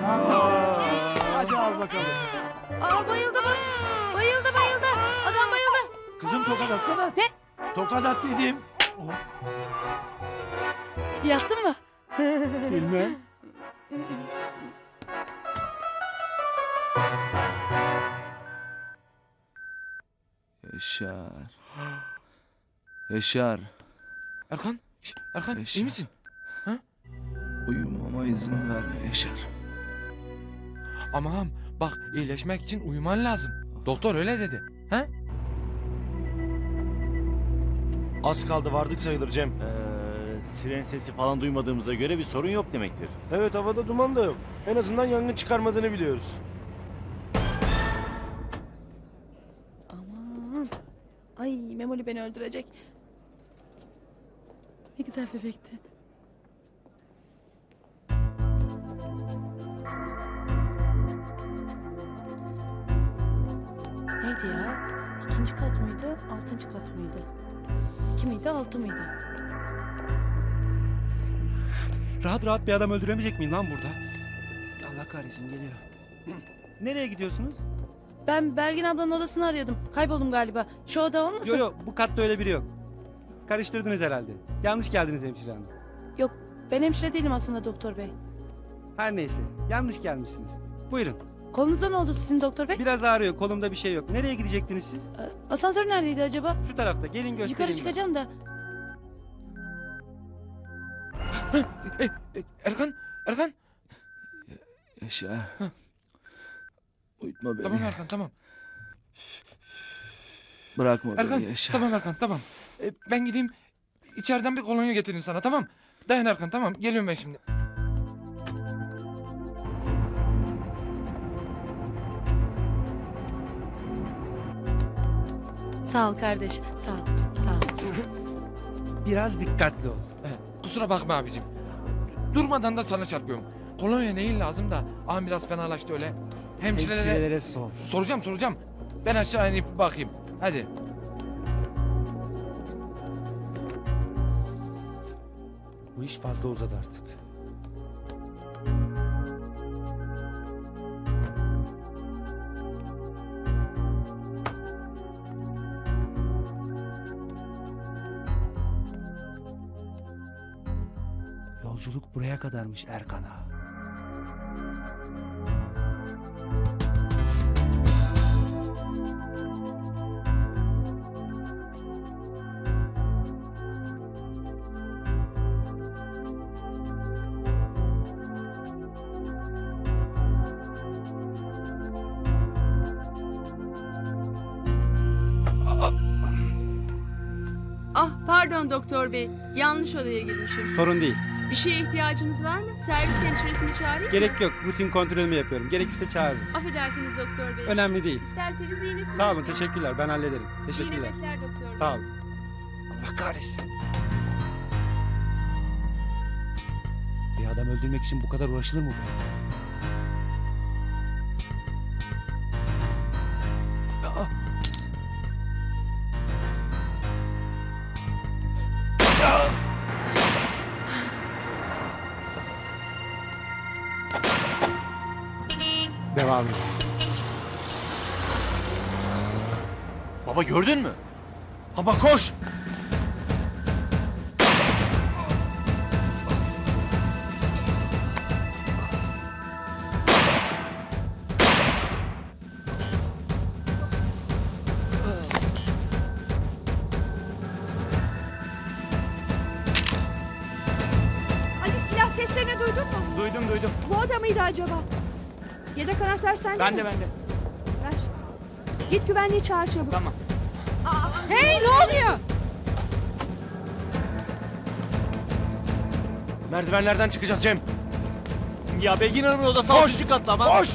Tamam. Hadi al bakalım. Aa bayıldı bak. Bayıldı bayıldı. Adam bayıldı. Kızım tokat atsana. Ne? Tokat at dedim. Oh, Yattın mı? bilmem. Yaşar. Yaşar. Erkan, şş, Erkan Yaşa. iyi misin? Uyumama izin verme Yaşar. Aman bak iyileşmek için uyuman lazım. Doktor öyle dedi. Ha? Az kaldı vardık sayılır Cem. Ee, siren sesi falan duymadığımıza göre bir sorun yok demektir. Evet havada duman da yok. En azından yangın çıkarmadığını biliyoruz. Aman. Ay Memoli beni öldürecek. Ne güzel bebekti. Neydi ya? İkinci kat mıydı? Altıncı kat mıydı? İki miydi? Altı mıydı? Rahat rahat bir adam öldüremeyecek miyim lan burada? Allah kahretsin geliyor. Nereye gidiyorsunuz? Ben Belgin ablanın odasını arıyordum. Kayboldum galiba. Şu oda olmasın? Yok yok bu katta öyle biri yok. Karıştırdınız herhalde. Yanlış geldiniz hemşire hanım. Ben hemşire değilim aslında doktor bey. Her neyse yanlış gelmişsiniz. Buyurun. Kolunuza ne oldu sizin doktor bey? Biraz ağrıyor kolumda bir şey yok. Nereye gidecektiniz siz? Ee, Asansör neredeydi acaba? Şu tarafta gelin göstereyim. Yukarı ben. çıkacağım da. Erkan, Erkan. Yaşar. Uyutma beni. Tamam Erkan tamam. Bırakma Erkan beni Yaşar. tamam Erkan tamam. E, ben gideyim içeriden bir kolonya getireyim sana tamam. Dayan Erkan tamam geliyorum ben şimdi. Sağ ol kardeş. Sağ ol. Sağ ol. Biraz dikkatli ol. Kusura bakma abicim. Durmadan da sana çarpıyorum. Kolonya neyin lazım da? Ağam biraz fenalaştı öyle. Hemşirelere... Hemşirelere sor. Soracağım soracağım. Ben aşağı inip bakayım. Hadi. Bu iş fazla uzadı artık. Yolculuk buraya kadarmış Erkan ağa. Ah pardon doktor bey. Yanlış odaya girmişim. Sorun değil. Bir şeye ihtiyacınız var mı? Servis hemşiresini çağırayım mı? Gerek yok. Rutin kontrolümü yapıyorum. Gerekirse çağırırım. Affedersiniz doktor bey. Önemli değil. İsterseniz iğnesini Sağ olun. yapayım. Teşekkürler. Ben hallederim. İyi Teşekkürler. nöbetler doktor bey. Sağ olun. Allah kahretsin. Bir adam öldürmek için bu kadar uğraşılır mı? Aa! Devam et. Baba gördün mü? Baba koş! Ali silah seslerini duydun mu? Duydum duydum. Bu oda mıydı acaba? Yedek anahtar sende Ben mi? de ben de. Ver. Git güvenliği çağır çabuk. Tamam. Hey ne oluyor? Merdivenlerden çıkacağız Cem. Ya Belgin Hanım'ın odası altıncı katlı ama. Koş!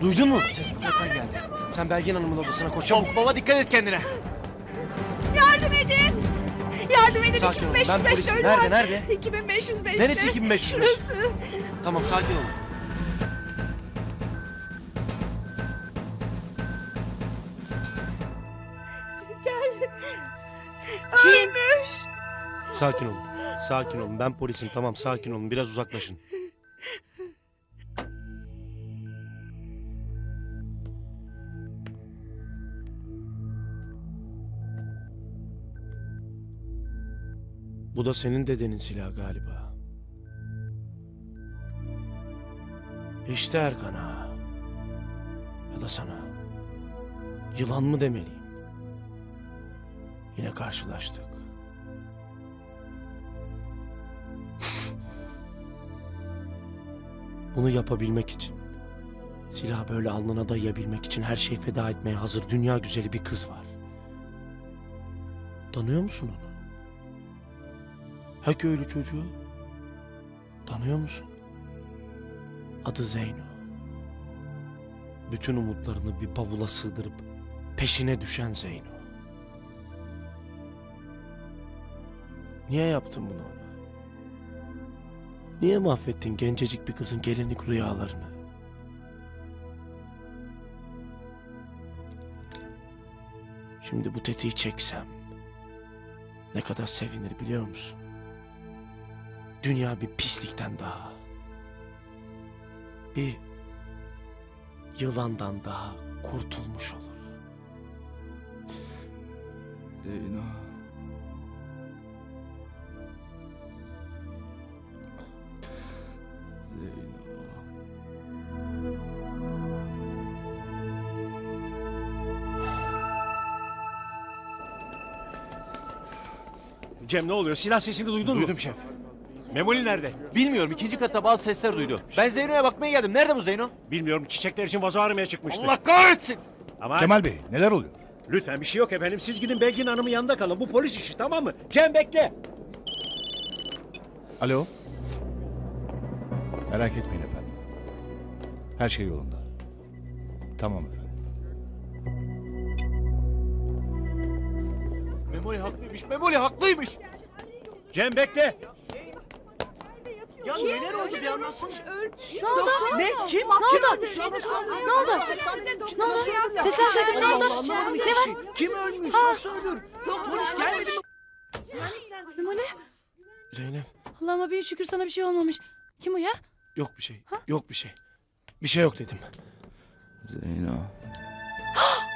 Duydun mu? Ses buradan geldi. Sen Belgin Hanım'ın odasına koş çabuk. Baba dikkat et kendine. Yardım edin. Yardım edin. Sakin olun. Ben 2505 polisim. Nerede, nerede? 2505'te. Neresi 2505? Şurası. Tamam sakin olun. Gel. Ölmüş. Sakin olun. Sakin olun. Ben polisim tamam sakin olun. Biraz uzaklaşın. Bu da senin dedenin silahı galiba. İşte Erkan ağa. Ya da sana. Yılan mı demeliyim? Yine karşılaştık. Bunu yapabilmek için, silahı böyle alnına dayayabilmek için her şeyi feda etmeye hazır dünya güzeli bir kız var. Tanıyor musun onu? Ha köylü çocuğu? Tanıyor musun? Adı Zeyno. Bütün umutlarını bir bavula sığdırıp peşine düşen Zeyno. Niye yaptın bunu ona? Niye mahvettin gencecik bir kızın gelinlik rüyalarını? Şimdi bu tetiği çeksem ne kadar sevinir biliyor musun? Dünya bir pislikten daha, bir yılandan daha kurtulmuş olur. Zeyno. Zeyno. Cem ne oluyor? Silah sesini duydun mu? Duydum şef. Memoli nerede? Bilmiyorum ikinci katta bazı sesler duydu. Ben Zeyno'ya bakmaya geldim. Nerede bu Zeyno? Bilmiyorum çiçekler için vazo aramaya çıkmıştı. Allah kahretsin! Ama Kemal Bey neler oluyor? lütfen bir şey yok efendim. Siz gidin Belgin Hanım'ın yanında kalın. Bu polis işi tamam mı? Cem bekle. Alo. Merak etmeyin efendim. Her şey yolunda. Tamam efendim. Memoli haklıymış, Memoli haklıymış. Cem bekle. Ya neler oldu bir anlatsana. Ne oldu? Ne? Kim? Ne oldu? Ne oldu? Ne oldu? Sesler duydum ne oldu? Ne var? Kim ölmüş? Nasıl ölür? Polis gelmedi mi? Memoli. Zeynep Allah'ıma bin şükür sana bir şey olmamış. Kim o ya? yok bir şey. Yok bir şey. Bir şey yok dedim. Zeyno.